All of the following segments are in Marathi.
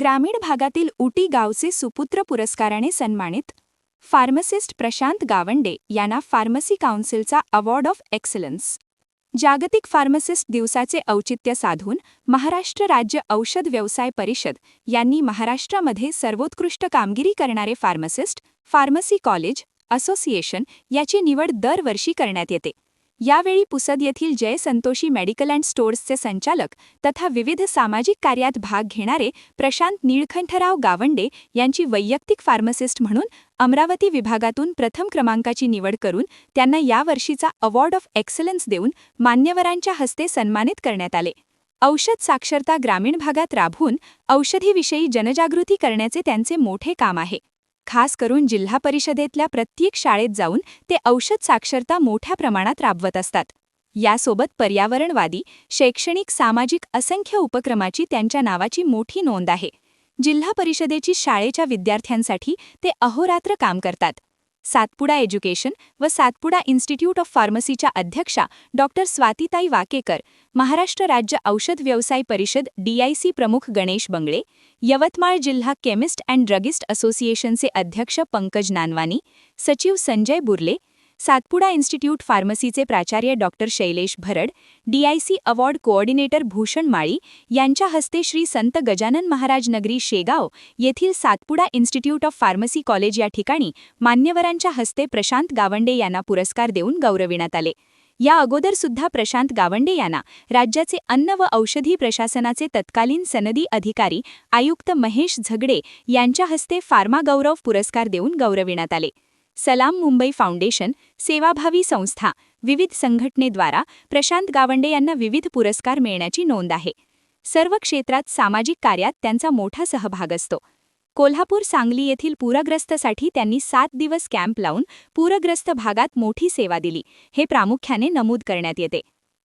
ग्रामीण भागातील उटी गावचे सुपुत्र पुरस्काराने सन्मानित फार्मसिस्ट प्रशांत गावंडे यांना फार्मसी काउन्सिलचा अवॉर्ड ऑफ एक्सलन्स. जागतिक फार्मसिस्ट दिवसाचे औचित्य साधून महाराष्ट्र राज्य औषध व्यवसाय परिषद यांनी महाराष्ट्रामध्ये सर्वोत्कृष्ट कामगिरी करणारे फार्मसिस्ट फार्मसी कॉलेज असोसिएशन याची निवड दरवर्षी करण्यात येते. यावेळी पुसद येथील जय संतोषी मेडिकल अँड स्टोअर्सचे संचालक तथा विविध सामाजिक कार्यात भाग घेणारे प्रशांत निळखंठराव गावंडे यांची वैयक्तिक फार्मसिस्ट म्हणून अमरावती विभागातून प्रथम क्रमांकाची निवड करून त्यांना यावर्षीचा अवॉर्ड ऑफ एक्सलन्स देऊन मान्यवरांच्या हस्ते सन्मानित करण्यात आले. औषध साक्षरता ग्रामीण भागात राबवून औषधीविषयी जनजागृती करण्याचे त्यांचे मोठे काम आहे. खास करून जिल्हा परिषदेतल्या प्रत्येक शाळेत जाऊन ते औषध साक्षरता मोठ्या प्रमाणात राबवत असतात. यासोबत पर्यावरणवादी शैक्षणिक सामाजिक असंख्य उपक्रमाची त्यांच्या नावाची मोठी नोंद आहे. जिल्हा परिषदेची शाळेच्या विद्यार्थ्यांसाठी ते अहोरात्र काम करतात. सातपुडा एज्युकेशन व सातपुडा इन्स्टिट्यूट ऑफ फार्मसीच्या अध्यक्षा डॉक्टर स्वातीताई वाकेकर महाराष्ट्र राज्य औषध व्यवसाय परिषद डीआयसी प्रमुख गणेश बंगळे यवतमाळ जिल्हा केमिस्ट अँड ड्रगिस्ट असोसिएशनचे अध्यक्ष पंकज नानवानी सचिव संजय बुर्ले सातपुडा इन्स्टिट्यूट फार्मसीचे प्राचार्य doctor Shailesh Bharad DIC award coordinator Bhushan Mali यांच्या हस्ते श्री संत गजानन महाराज नगरी शेगाव येथील Satpuda institute of pharmacy college या ठिकाणी मान्यवरांच्या हस्ते प्रशांत गावंडे यांना पुरस्कार देऊन गौरविण्यात आले. या अगोदर सुद्धा प्रशांत गावंडे यांना राज्याचे अन्न व औषधी प्रशासनाचे तत्कालीन सनदी अधिकारी आयुक्त महेश झगडे यांच्या हस्ते फार्मा गौरव पुरस्कार देऊन गौरविण्यात आले. सलाम मुंबई फाउंडेशन सेवाभावी संस्था विविध संघटनेद्वारा प्रशांत गावंडे यांना विविध पुरस्कार मिळण्याची नोंद आहे. सर्व क्षेत्रात सामाजिक कार्यात त्यांचा मोठा सहभाग असतो. कोल्हापूर सांगली येथील पूरग्रस्तसाठी त्यांनी सात दिवस कॅम्प लावून पूरग्रस्त भागात मोठी सेवा दिली. हे प्रामुख्याने नमूद करण्यात येते.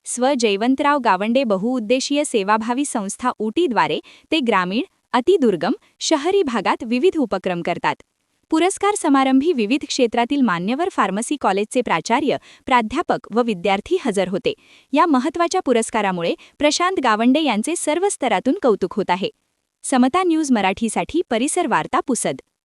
स्व. जयवंतराव गावंडे बहुउद्देशीय सेवाभावी संस्था उटीद्वारे ते ग्रामीण अतिदुर्गम शहरी भागात विविध उपक्रम करतात. पुरस्कार समारंभी विविध क्षेत्रातील मान्यवर फार्मसी कॉलेजचे प्राचार्य प्राध्यापक व विद्यार्थी हजर होते. या महत्त्वाच्या पुरस्कारामुळे प्रशांत गावंडे यांचे सर्व स्तरातून कौतुक होत आहे. समता न्यूज मराठीसाठी परिसर वार्ता पुसद.